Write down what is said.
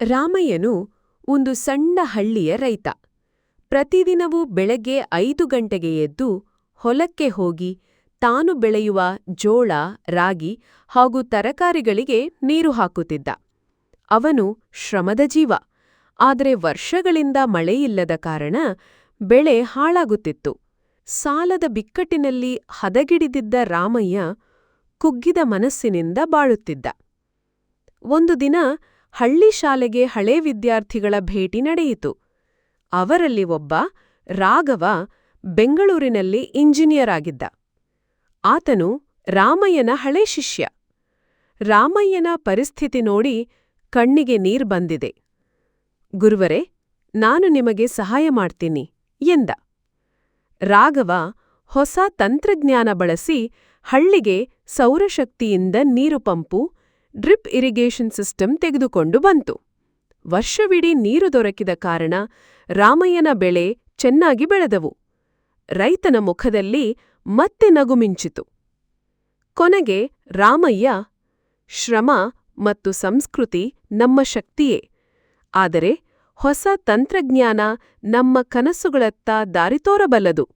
ರಾಮಯ್ಯನು ಒಂದು ಸಣ್ಣ ಹಳ್ಳಿಯ ರೈತ. ಪ್ರತಿದಿನವೂ ಬೆಳಗ್ಗೆ ಐದು ಗಂಟೆಗೆ ಎದ್ದು ಹೊಲಕ್ಕೆ ಹೋಗಿ ತಾನು ಬೆಳೆಯುವ ಜೋಳ, ರಾಗಿ ಹಾಗೂ ತರಕಾರಿಗಳಿಗೆ ನೀರು ಹಾಕುತ್ತಿದ್ದ. ಅವನು ಶ್ರಮದ ಜೀವ. ಆದರೆ ವರ್ಷಗಳಿಂದ ಮಳೆಯಿಲ್ಲದ ಕಾರಣ ಬೆಳೆ ಹಾಳಾಗುತ್ತಿತ್ತು. ಸಾಲದ ಬಿಕ್ಕಟ್ಟಿನಲ್ಲಿ ಹದಗಿಡಿದಿದ್ದ ರಾಮಯ್ಯ ಕುಗ್ಗಿದ ಮನಸ್ಸಿನಿಂದ ಬಾಳುತ್ತಿದ್ದ. ಒಂದು ದಿನ ಹಳ್ಳಿ ಶಾಲೆಗೆ ಹಳೇ ವಿದ್ಯಾರ್ಥಿಗಳ ಭೇಟಿ ನಡೆಯಿತು. ಅವರಲ್ಲಿ ಒಬ್ಬ ರಾಘವ ಬೆಂಗಳೂರಿನಲ್ಲಿ ಇಂಜಿನಿಯರ್ ಆಗಿದ್ದ. ಆತನು ರಾಮಯ್ಯನ ಹಳೆ ಶಿಷ್ಯ. ರಾಮಯ್ಯನ ಪರಿಸ್ಥಿತಿ ನೋಡಿ ಕಣ್ಣಿಗೆ ನೀರ್ ಬಂದಿದೆ. ಗುರುವರೇ, ನಾನು ನಿಮಗೆ ಸಹಾಯ ಮಾಡ್ತೀನಿ ಎಂದ. ರಾಘವ ಹೊಸ ತಂತ್ರಜ್ಞಾನ ಬಳಸಿ ಹಳ್ಳಿಗೆ ಸೌರಶಕ್ತಿಯಿಂದ ನೀರು ಪಂಪು ಡ್ರಿಪ್ ಇರಿಗೇಷನ್ ಸಿಸ್ಟಮ್ ತೆಗೆದುಕೊಂಡು ಬಂತು. ವರ್ಷವಿಡೀ ನೀರು ದೊರಕಿದ ಕಾರಣ ರಾಮಯ್ಯನ ಬೆಳೆ ಚೆನ್ನಾಗಿ ಬೆಳೆದವು. ರೈತನ ಮುಖದಲ್ಲಿ ಮತ್ತೆ ನಗು ಮಿಂಚಿತು. ಕೊನೆಗೆ ರಾಮಯ್ಯ, ಶ್ರಮ ಮತ್ತು ಸಂಸ್ಕೃತಿ ನಮ್ಮ ಶಕ್ತಿಯೇ. ಆದರೆ ಹೊಸ ತಂತ್ರಜ್ಞಾನ ನಮ್ಮ ಕನಸುಗಳತ್ತ ದಾರಿತೋರಬಲ್ಲದು